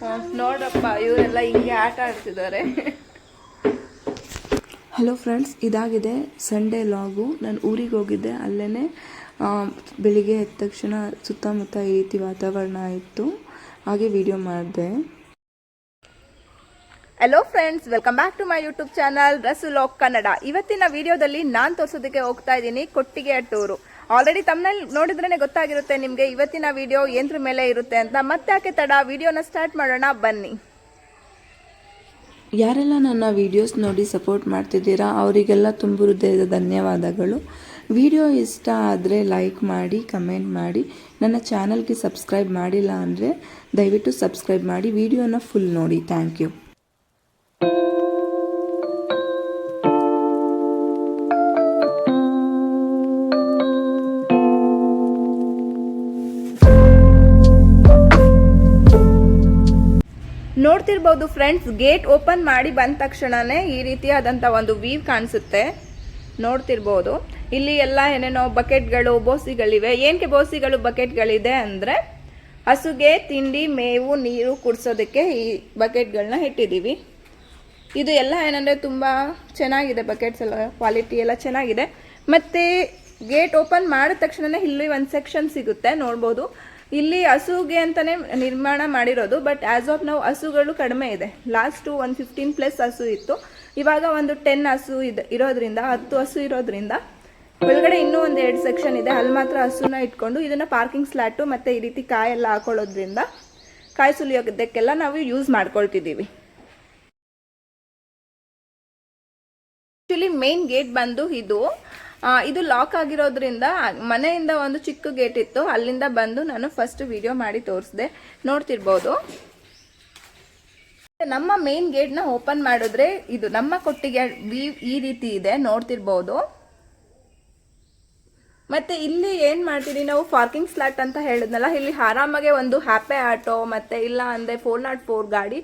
ಹ್ಮ್, ನೋಡ್ರಪ್ಪ ಇವರೆಲ್ಲ ಹಿಂಗೆ ಆಟ ಆಡ್ತಿದ್ದಾರೆ. ಹಲೋ ಫ್ರೆಂಡ್ಸ್ ಇದಾಗಿದೆ ಸಂಡೇ ಲಾಗು ನಾನು ಊರಿಗೆ ಹೋಗಿದ್ದೆ ಅಲ್ಲೇ ಬೆಳಿಗ್ಗೆ ಎದ್ದ ತಕ್ಷಣ ಸುತ್ತಮುತ್ತ ಈ ರೀತಿ ವಾತಾವರಣ ಇತ್ತು. ಹಾಗೆ ವಿಡಿಯೋ ಮಾಡಿದೆ. Hello friends welcome back to my YouTube channel Rasu lock Kannada ಇವತ್ತಿನ ವಿಡಿಯೋದಲ್ಲಿ ನಾನು ತೋರಿಸೋದಕ್ಕೆ ಹೋಗ್ತಾ ಇದ್ದೀನಿ ಕೊಟ್ಟಿಗೆ ಟೂರು ಆಲ್ರೆಡಿ ತಮ್ಮನಲ್ಲಿ ನೋಡಿದ್ರೇ ಗೊತ್ತಾಗಿರುತ್ತೆ ನಿಮಗೆ. ಇವತ್ತಿನ ವಿಡಿಯೋ ಏನ್ರ ಮೇಲೆ ಇರುತ್ತೆ ಅಂತ. ಮತ್ತೆ ಯಾಕೆ ತಡ? ವಿಡಿಯೋನ ಸ್ಟಾರ್ಟ್ ಮಾಡೋಣ. ಬನ್ನಿ. ಯಾರೆಲ್ಲ ನನ್ನ ವಿಡಿಯೋಸ್ ನೋಡಿ ಸಪೋರ್ಟ್ ಮಾಡ್ತಿದ್ದೀರಾ, ಅವರಿಗೆಲ್ಲ ತುಂಬ ಹೃದಯದ ಧನ್ಯವಾದಗಳು. ವಿಡಿಯೋ ಇಷ್ಟ ಆದರೆ ಲೈಕ್ ಮಾಡಿ ಕಮೆಂಟ್ ಮಾಡಿ. ನನ್ನ ಚಾನಲ್ಗೆ ಸಬ್ಸ್ಕ್ರೈಬ್ ಮಾಡಿಲ್ಲ ಅಂದರೆ ದಯವಿಟ್ಟು ಸಬ್ಸ್ಕ್ರೈಬ್ ಮಾಡಿ. ವಿಡಿಯೋನ ಫುಲ್ ನೋಡಿ. ಥ್ಯಾಂಕ್ ಯು ನೋಡ್ತಿರ್ಬೋದು ಫ್ರೆಂಡ್ಸ್, ಗೇಟ್ ಓಪನ್ ಮಾಡಿ ಬಂದ ತಕ್ಷಣವೇ ಈ ರೀತಿಯಾದಂಥ ಒಂದು ವೀವ್ ಕಾಣಿಸುತ್ತೆ. ನೋಡ್ತಿರ್ಬೋದು. ಇಲ್ಲಿ ಎಲ್ಲ ಏನೇನೋ ಬಕೆಟ್ಗಳು, ಬೋಸಿಗಳಿವೆ. ಏನಕ್ಕೆ ಬೋಸಿಗಳು, ಬಕೆಟ್ಗಳಿದೆ ಅಂದರೆ ಹಸುಗೆ, ತಿಂಡಿ, ಮೇವು, ನೀರು ಕುಡಿಸೋದಕ್ಕೆ ಈ ಬಕೆಟ್ಗಳನ್ನ ಇಟ್ಟಿದ್ದೀವಿ. ಇದು ಎಲ್ಲ ಏನಂದರೆ ತುಂಬ ಚೆನ್ನಾಗಿದೆ ಬಕೆಟ್ಸ್ ಎಲ್ಲ, ಕ್ವಾಲಿಟಿ ಎಲ್ಲ ಚೆನ್ನಾಗಿದೆ. ಮತ್ತು ಗೇಟ್ ಓಪನ್ ಮಾಡಿದ ತಕ್ಷಣವೇ ಇಲ್ಲಿ ಒಂದು ಸೆಕ್ಷನ್ ಸಿಗುತ್ತೆ, ನೋಡ್ಬೋದು. ಇಲ್ಲಿ ಹಸುಗೆ ಅಂತಲೇ ನಿರ್ಮಾಣ ಮಾಡಿರೋದು ಬಟ್ ಆ್ಯಸ್ ಆಫ್ ನಾವು ಹಸುಗಳು ಕಡಿಮೆ ಇದೆ. ಲಾಸ್ಟು ಒಂದು ಫಿಫ್ಟೀನ್ ಪ್ಲಸ್ ಹಸು ಇತ್ತು. ಇವಾಗ ಒಂದು ಟೆನ್ ಹಸು ಇದೆ, ಇರೋದ್ರಿಂದ, ಹತ್ತು ಹಸು ಇರೋದ್ರಿಂದ ಒಳಗಡೆ ಇನ್ನೂ ಒಂದು ಎರಡು ಸೆಕ್ಷನ್ ಇದೆ. ಅಲ್ಲಿ ಮಾತ್ರ ಹಸುನ ಇಟ್ಕೊಂಡು ಇದನ್ನು ಪಾರ್ಕಿಂಗ್ ಸ್ಲಾಟು ಮತ್ತು ಈ ರೀತಿ ಕಾಯೆಲ್ಲ ಹಾಕೊಳ್ಳೋದ್ರಿಂದ ಕಾಯಿ ಸುಲಿಯೋದಕ್ಕೆಲ್ಲ ನಾವು ಯೂಸ್ ಮಾಡ್ಕೊಳ್ತಿದ್ದೀವಿ. ಆಕ್ಚುಲಿ ಮೇನ್ ಗೇಟ್ ಬಂದು ಇದು ಇದು ಲಾಕ್ ಆಗಿರೋದ್ರಿಂದ ಮನೆಯಿಂದ ಒಂದು ಚಿಕ್ಕ ಗೇಟ್ ಇತ್ತು. ಅಲ್ಲಿಂದ ಬಂದು ನಾನು ಫಸ್ಟ್ ವಿಡಿಯೋ ಮಾಡಿ ತೋರಿಸಿದೆ. ನೋಡ್ತಿರ್ಬೋದು. ನಮ್ಮ ಮೇನ್ ಗೇಟ್ನ ಓಪನ್ ಮಾಡಿದ್ರೆ ಇದು ನಮ್ಮ ಕೊಟ್ಟಿಗೆ ಈ ರೀತಿ ಇದೆ. ನೋಡ್ತಿರ್ಬೋದು. ಮತ್ತೆ ಇಲ್ಲಿ ಏನ್ ಮಾಡ್ತೀವಿ ನಾವು ಪಾರ್ಕಿಂಗ್ ಸ್ಲಾಟ್ ಅಂತ ಹೇಳಿದ್ನಲ್ಲ, ಇಲ್ಲಿ ಆರಾಮಾಗೆ ಒಂದು ಹ್ಯಾಪೆ ಆಟೋ ಮತ್ತೆ ಇಲ್ಲ ಅಂದ್ರೆ ಫೋರ್ ನಾಟ್ ಫೋರ್ ಗಾಡಿ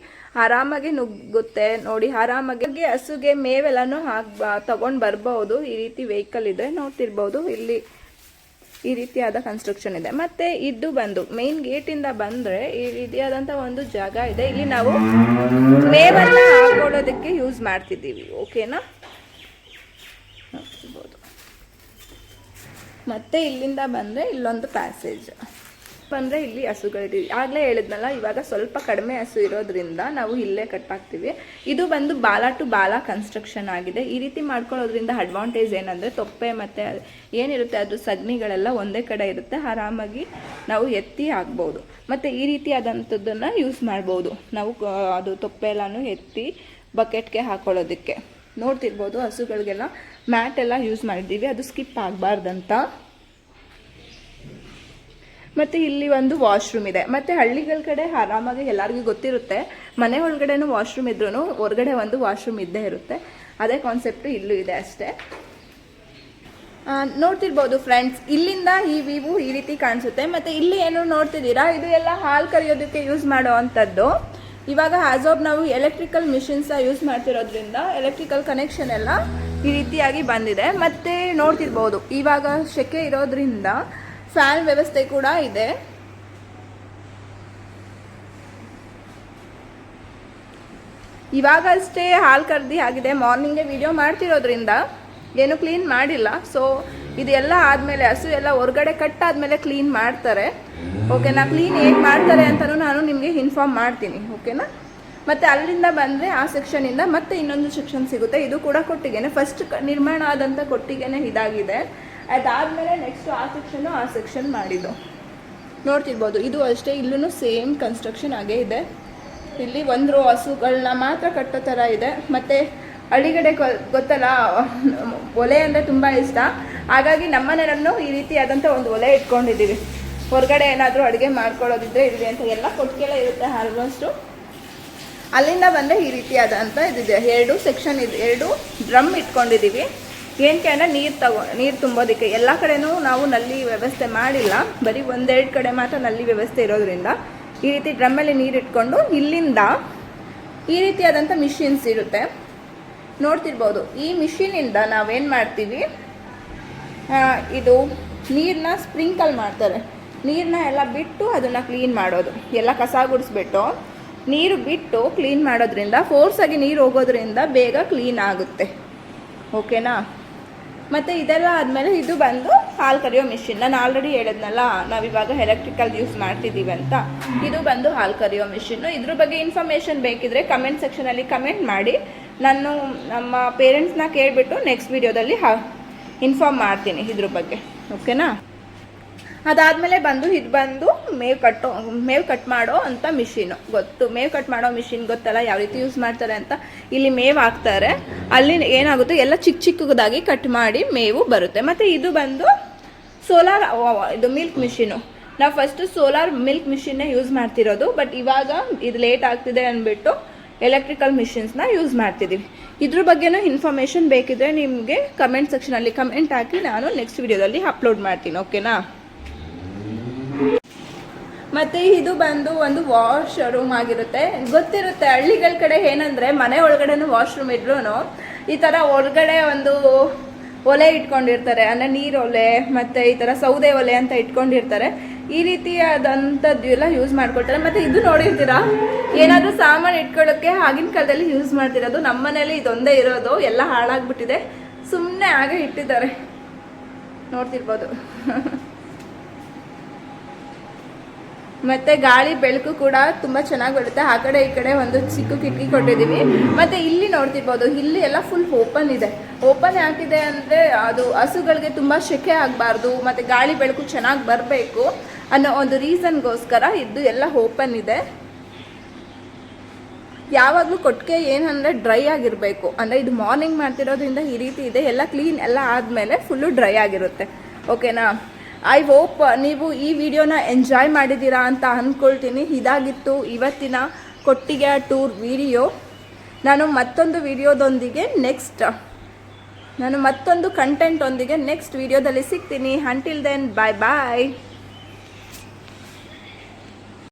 ಆರಾಮಾಗಿ ನುಗ್ಗುತ್ತೆ ನೋಡಿ, ಆರಾಮಾಗಿ ಹಸುಗೆ ಮೇವೆಲ್ಲನೂ ಹಾಕ್ ತಗೊಂಡ್ ಬರ್ಬಹುದು ಈ ರೀತಿ ವೆಹಿಕಲ್ ಇದೆ, ನೋಡ್ತಿರ್ಬೋದು. ಇಲ್ಲಿ ಈ ರೀತಿಯಾದ ಕನ್ಸ್ಟ್ರಕ್ಷನ್ ಇದೆ. ಮತ್ತೆ ಇದು ಬಂದು ಮೇನ್ ಗೇಟ್ ಇಂದ ಬಂದ್ರೆ ಈ ರೀತಿಯಾದಂತ ಒಂದು ಜಾಗ ಇದೆ. ಇಲ್ಲಿ ನಾವು ಮೇವನ್ನ ಹಾಕೊಳ್ಳೋದಕ್ಕೆ ಯೂಸ್ ಮಾಡ್ತಿದ್ದೀವಿ ಓಕೆನಾ ನೋಡ್ತಿರ್ಬೋದು ಮತ್ತೆ ಇಲ್ಲಿಂದ ಬಂದರೆ ಇಲ್ಲೊಂದು ಪ್ಯಾಸೇಜ್ ಬಂದರೆ ಇಲ್ಲಿ ಹಸುಗಳಿದ್ದೀವಿ ಆಗಲೇ ಹೇಳಿದ್ನಲ್ಲ, ಇವಾಗ ಸ್ವಲ್ಪ ಕಡಿಮೆ ಹಸು ಇರೋದ್ರಿಂದ ನಾವು ಇಲ್ಲೇ ಕಟ್ಟಾಕ್ತೀವಿ ಇದು ಬಂದು ಬಾಲ ಟು ಬಾಲ ಕನ್ಸ್ಟ್ರಕ್ಷನ್ ಆಗಿದೆ. ಈ ರೀತಿ ಮಾಡ್ಕೊಳ್ಳೋದ್ರಿಂದ ಅಡ್ವಾಂಟೇಜ್ ಏನಂದರೆ ತೊಪ್ಪೆ ಮತ್ತು ಏನಿರುತ್ತೆ, ಅದು ಸಗಣಿಗಳೆಲ್ಲ ಒಂದೇ ಕಡೆ ಇರುತ್ತೆ. ಆರಾಮಾಗಿ ನಾವು ಎತ್ತಿ ಹಾಕ್ಬೋದು. ಮತ್ತು ಈ ರೀತಿಯಾದಂಥದ್ದನ್ನು ಯೂಸ್ ಮಾಡ್ಬೋದು. ನಾವು ಅದು ತೊಪ್ಪೆ ಎಲ್ಲನೂ ಎತ್ತಿ ಬಕೆಟ್ಗೆ ಹಾಕೊಳ್ಳೋದಕ್ಕೆ. ನೋಡ್ತಿರ್ಬೋದು ಹಸುಗಳಿಗೆಲ್ಲ ಮ್ಯಾಟ್ ಎಲ್ಲ ಯೂಸ್ ಮಾಡಿದ್ದೀವಿ. ಅದು ಸ್ಕಿಪ್ ಆಗಬಾರ್ದಂತ. ಮತ್ತು ಇಲ್ಲಿ ಒಂದು ವಾಶ್ರೂಮ್ ಇದೆ. ಮತ್ತು ಹಳ್ಳಿಗಳ ಕಡೆ ಆರಾಮಾಗಿ ಎಲ್ಲರಿಗೂ ಗೊತ್ತಿರುತ್ತೆ. ಮನೆ ಒಳಗಡೆನೂ ವಾಶ್ರೂಮ್ ಇದ್ರೂ ಹೊರಗಡೆ ಒಂದು ವಾಶ್ರೂಮ್ ಇದ್ದೇ ಇರುತ್ತೆ. ಅದೇ ಕಾನ್ಸೆಪ್ಟು ಇಲ್ಲೂ ಇದೆ ಅಷ್ಟೇ. ನೋಡ್ತಿರ್ಬೋದು ಫ್ರೆಂಡ್ಸ್ ಇಲ್ಲಿಂದ ಈ ವಿವು ಈ ರೀತಿ ಕಾಣಿಸುತ್ತೆ. ಮತ್ತು ಇಲ್ಲಿ ಏನು ನೋಡ್ತಿದ್ದೀರಾ? ಇದು ಎಲ್ಲ ಹಾಲು ಕರಿಯೋದಕ್ಕೆ ಯೂಸ್ ಮಾಡೋ ಅಂಥದ್ದು ಇವಾಗ ಆಸ್ ಆಫ್ ನಾವು ಎಲೆಕ್ಟ್ರಿಕಲ್ ಮಿಷಿನ್ಸ್ ಯೂಸ್ ಮಾಡ್ತಿರೋದ್ರಿಂದ ಎಲೆಕ್ಟ್ರಿಕಲ್ ಕನೆಕ್ಷನ್ ಎಲ್ಲ ಈ ರೀತಿಯಾಗಿ ಬಂದಿದೆ. ಮತ್ತೆ ನೋಡ್ತಿರ್ಬೋದು, ಇವಾಗ ಸೆಕೆ ಇರೋದ್ರಿಂದ ಫ್ಯಾನ್ ವ್ಯವಸ್ಥೆ ಕೂಡ ಇದೆ. ಇವಾಗ ಅಷ್ಟೇ ಹಾಲು ಕರ್ದಿ ಆಗಿದೆ. ಮಾರ್ನಿಂಗೇ ವಿಡಿಯೋ ಮಾಡ್ತಿರೋದ್ರಿಂದ ಏನು ಕ್ಲೀನ್ ಮಾಡಿಲ್ಲ. ಸೊ ಇದೆಲ್ಲ ಆದಮೇಲೆ ಹಸು ಎಲ್ಲ ಹೊರಗಡೆ ಕಟ್ ಕಟ್ಟಾದ್ಮೇಲೆ ಕ್ಲೀನ್ ಮಾಡ್ತಾರೆ. ಓಕೆನಾ ಕ್ಲೀನ್ ಹೇಗೆ ಮಾಡ್ತಾರೆ ಅಂತಲೂ ನಾನು ನಿಮಗೆ ಇನ್ಫಾರ್ಮ್ ಮಾಡ್ತೀನಿ. ಓಕೆನಾ ಮತ್ತು ಅಲ್ಲಿಂದ ಬಂದರೆ ಆ ಸೆಕ್ಷನಿಂದ ಮತ್ತೆ ಇನ್ನೊಂದು ಸೆಕ್ಷನ್ ಸಿಗುತ್ತೆ. ಇದು ಕೂಡ ಕೊಟ್ಟಿಗೆನೆ. ಫಸ್ಟ್ ನಿರ್ಮಾಣ ಆದಂಥ ಕೊಟ್ಟಿಗೆನೆ ಇದಾಗಿದೆ. ಅದಾದಮೇಲೆ ನೆಕ್ಸ್ಟ್ ಆ ಸೆಕ್ಷನು ಆ ಸೆಕ್ಷನ್ ಮಾಡಿದ್ದು. ನೋಡ್ತಿರ್ಬೋದು. ಇದು ಅಷ್ಟೇ ಇಲ್ಲೂ ಸೇಮ್ ಕನ್ಸ್ಟ್ರಕ್ಷನ್ ಆಗೇ ಇದೆ. ಇಲ್ಲಿ ಒಂದು ರೋ ಹಸುಗಳನ್ನ ಮಾತ್ರ ಕಟ್ಟೋ ಥರ ಇದೆ. ಮತ್ತು ಹಳ್ಳಿಗಡೆ ಗೊತ್ತಲ್ಲ, ಒಲೆ ಅಂದರೆ ತುಂಬ ಇಷ್ಟ. ಹಾಗಾಗಿ ನಮ್ಮನೆಯಲ್ಲೂ ಈ ರೀತಿಯಾದಂಥ ಒಂದು ಒಲೆ ಇಟ್ಕೊಂಡಿದ್ದೀವಿ. ಹೊರಗಡೆ ಏನಾದರೂ ಅಡುಗೆ ಮಾಡ್ಕೊಳ್ಳೋದಿದ್ರೆ ಇರಲಿ ಅಂತ ಎಲ್ಲ ಕೊಟ್ಟಿಗೆಲ್ಲ ಇರುತ್ತೆ ಆಲ್ಮೋಸ್ಟು. ಅಲ್ಲಿಂದ ಬಂದರೆ ಈ ರೀತಿಯಾದಂಥ ಇದಿದೆ. ಎರಡು ಸೆಕ್ಷನ್ ಇದೆ, ಎರಡು ಡ್ರಮ್ ಇಟ್ಕೊಂಡಿದ್ದೀವಿ. ಏನಕ್ಕೆ ಅಂದರೆ ನೀರು ತಗೋ, ನೀರು ತುಂಬೋದಕ್ಕೆ. ಎಲ್ಲ ಕಡೆನೂ ನಾವು ನಲ್ಲಿ ವ್ಯವಸ್ಥೆ ಮಾಡಿಲ್ಲ. ಬರೀ ಒಂದೆರಡು ಕಡೆ ಮಾತ್ರ ನಲ್ಲಿ ವ್ಯವಸ್ಥೆ ಇರೋದ್ರಿಂದ ಈ ರೀತಿ ಡ್ರಮ್ಮಲ್ಲಿ ನೀರು ಇಟ್ಕೊಂಡು ಇಲ್ಲಿಂದ ಈ ರೀತಿಯಾದಂಥ ಮಿಷಿನ್ಸ್ ಇರುತ್ತೆ. ನೋಡ್ತಿರ್ಬೋದು. ಈ ಮಿಷಿನಿಂದ ನಾವೇನು ಮಾಡ್ತೀವಿ? ಇದು ನೀರನ್ನ ಸ್ಪ್ರಿಂಕಲ್ ಮಾಡ್ತಾರೆ. ನೀರನ್ನ ಎಲ್ಲ ಬಿಟ್ಟು ಅದನ್ನು ಕ್ಲೀನ್ ಮಾಡೋದು. ಎಲ್ಲ ಕಸ ಗುಡಿಸ್ಬಿಟ್ಟು ನೀರು ಬಿಟ್ಟು ಕ್ಲೀನ್ ಮಾಡೋದ್ರಿಂದ ಫೋರ್ಸಾಗಿ ನೀರು ಹೋಗೋದ್ರಿಂದ ಬೇಗ ಕ್ಲೀನ್ ಆಗುತ್ತೆ. ಓಕೆನಾ? ಮತ್ತು ಇದೆಲ್ಲ ಆದಮೇಲೆ ಇದು ಬಂದು ಹಾಲು ಕರೆಯೋ ಮಿಷಿನ್. ನಾನು ಆಲ್ರೆಡಿ ಹೇಳಿದ್ನಲ್ಲ, ನಾವಿವಾಗ ಎಲೆಕ್ಟ್ರಿಕಲ್ ಯೂಸ್ ಮಾಡ್ತಿದ್ದೀವಿ ಅಂತ. ಇದು ಬಂದು ಹಾಲು ಕರೆಯೋ ಮಿಷಿನ್ನು ಇದ್ರ ಬಗ್ಗೆ ಇನ್ಫಾರ್ಮೇಷನ್ ಬೇಕಿದ್ರೆ ಕಮೆಂಟ್ ಸೆಕ್ಷನಲ್ಲಿ ಕಮೆಂಟ್ ಮಾಡಿ. ನಾನು ನಮ್ಮ ಪೇರೆಂಟ್ಸ್ನ ಕೇಳಿಬಿಟ್ಟು ನೆಕ್ಸ್ಟ್ ವೀಡಿಯೋದಲ್ಲಿ ಹಾ ಇನ್ಫಾರ್ಮ್ ಮಾಡ್ತೀನಿ ಇದ್ರ ಬಗ್ಗೆ ಓಕೆನಾ ಅದಾದಮೇಲೆ ಬಂದು ಇದು ಬಂದು ಮೇವು ಕಟ್ಟೋ ಮೇವು ಕಟ್ ಮಾಡೋ ಅಂತ ಮಿಷಿನು ಗೊತ್ತು. ಮೇವು ಕಟ್ ಮಾಡೋ ಮಿಷಿನ್ ಗೊತ್ತಲ್ಲ, ಯಾವ ರೀತಿ ಯೂಸ್ ಮಾಡ್ತಾರೆ ಅಂತ. ಇಲ್ಲಿ ಮೇವು ಹಾಕ್ತಾರೆ. ಅಲ್ಲಿ ಏನಾಗುತ್ತೆ, ಎಲ್ಲ ಚಿಕ್ಕ ಚಿಕ್ಕದಾಗಿ ಕಟ್ ಮಾಡಿ ಮೇವು ಬರುತ್ತೆ. ಮತ್ತು ಇದು ಬಂದು ಸೋಲಾರ್ ಇದು ಮಿಲ್ಕ್ ಮಿಷಿನು ನಾವು ಫಸ್ಟು ಸೋಲಾರ್ ಮಿಲ್ಕ್ ಮಿಷಿನ್ನೇ ಯೂಸ್ ಮಾಡ್ತಿರೋದು ಬಟ್ ಇವಾಗ ಇದು ಲೇಟ್ ಆಗ್ತಿದೆ ಅಂದ್ಬಿಟ್ಟು ಎಲೆಕ್ಟ್ರಿಕಲ್ ಮಿಷಿನ್ಸ್ನ ಯೂಸ್ ಮಾಡ್ತಿದ್ದೀವಿ ಇದ್ರ ಬಗ್ಗೆನೂ ಇನ್ಫಾರ್ಮೇಷನ್ ಬೇಕಿದ್ರೆ ನಿಮಗೆ ಕಮೆಂಟ್ ಸೆಕ್ಷನಲ್ಲಿ ಕಮೆಂಟ್ ಹಾಕಿ ನಾನು ನೆಕ್ಸ್ಟ್ ವಿಡಿಯೋದಲ್ಲಿ ಅಪ್ಲೋಡ್ ಮಾಡ್ತೀನಿ ಓಕೆನಾ ಮತ್ತೆ ಇದು ಬಂದು ಒಂದು ವಾಶ್ ರೂಮ್ ಆಗಿರುತ್ತೆ. ಗೊತ್ತಿರುತ್ತೆ ಹಳ್ಳಿಗಳ ಕಡೆ ಏನಂದ್ರೆ ಮನೆ ಒಳಗಡೆನೂ ವಾಶ್ರೂಮ್ ಇದ್ರೂ ಈ ತರ ಒಳಗಡೆ ಒಂದು ಒಲೆ ಇಟ್ಕೊಂಡಿರ್ತಾರೆ, ಅಂದರೆ ನೀರೊಲೆ, ಮತ್ತು ಈ ಥರ ಸೌದೆ ಒಲೆ ಅಂತ ಇಟ್ಕೊಂಡಿರ್ತಾರೆ. ಈ ರೀತಿಯಾದಂಥದ್ದು ಎಲ್ಲ ಯೂಸ್ ಮಾಡ್ಕೊಳ್ತಾರೆ. ಮತ್ತೆ ಇದು ನೋಡಿರ್ತೀರಾ? ಏನಾದರೂ ಸಾಮಾನು ಇಟ್ಕೊಳ್ಳೋಕ್ಕೆ ಆಗಿನ ಕಾಲದಲ್ಲಿ ಯೂಸ್ ಮಾಡ್ತಿರೋದು. ನಮ್ಮ ಮನೇಲಿ ಇದೊಂದೇ ಇರೋದು. ಎಲ್ಲ ಹಾಳಾಗ್ಬಿಟ್ಟಿದೆ. ಸುಮ್ಮನೆ ಹಾಗೆ ಇಟ್ಟಿದ್ದಾರೆ. ನೋಡ್ತಿರ್ಬೋದು. ಮತ್ತೆ ಗಾಳಿ, ಬೆಳಕು ಕೂಡ ತುಂಬಾ ಚೆನ್ನಾಗಿ ಬರುತ್ತೆ ಆ ಕಡೆ, ಈ ಕಡೆ ಒಂದು ಚಿಕ್ಕ ಕಿಟಕಿ ಕೊಟ್ಟಿದ್ದೀವಿ. ಮತ್ತೆ ಇಲ್ಲಿ ನೋಡ್ತಿರ್ಬೋದು. ಇಲ್ಲಿ ಎಲ್ಲ ಫುಲ್ ಓಪನ್ ಇದೆ. ಓಪನ್ ಯಾಕಿದೆ ಅಂದ್ರೆ ಅದು ಹಸುಗಳಿಗೆ ತುಂಬಾ ಶೆಕೆ ಆಗಬಾರ್ದು. ಮತ್ತೆ ಗಾಳಿ, ಬೆಳಕು ಚೆನ್ನಾಗಿ ಬರಬೇಕು. ಅನ್ನೋ ಒಂದು ರೀಸನ್ಗೋಸ್ಕರ ಇದು ಎಲ್ಲ ಓಪನ್ ಇದೆ. ಯಾವಾಗಲೂ ಕೊಟ್ಟಿಗೆ ಏನಂದರೆ ಡ್ರೈ ಆಗಿರಬೇಕು. ಅಂದರೆ ಇದು ಮಾರ್ನಿಂಗ್ ಮಾಡ್ತಿರೋದ್ರಿಂದ ಈ ರೀತಿ ಇದೆ. ಎಲ್ಲ ಕ್ಲೀನ್ ಎಲ್ಲ ಆದಮೇಲೆ ಫುಲ್ಲು ಡ್ರೈ ಆಗಿರುತ್ತೆ. ಓಕೆನಾ? ಐ ಹೋಪ್ ನೀವು ಈ ವಿಡಿಯೋನ ಎಂಜಾಯ್ ಮಾಡಿದ್ದೀರಾ ಅಂತ ಅಂದ್ಕೊಳ್ತೀನಿ ಇದಾಗಿತ್ತು ಇವತ್ತಿನ ಕೊಟ್ಟಿಗೆ ಟೂರ್ ವಿಡಿಯೋ. ನಾನು ಮತ್ತೊಂದು ವಿಡಿಯೋದೊಂದಿಗೆ ನೆಕ್ಸ್ಟ್. ನಾನು ಮತ್ತೊಂದು ಕಂಟೆಂಟ್ ಒಂದಿಗೆ ನೆಕ್ಸ್ಟ್ ವಿಡಿಯೋದಲ್ಲಿ ಸಿಗ್ತೀನಿ. ಅಂಟಿಲ್ ದೆನ್ ಬಾಯ್ ಬಾಯ್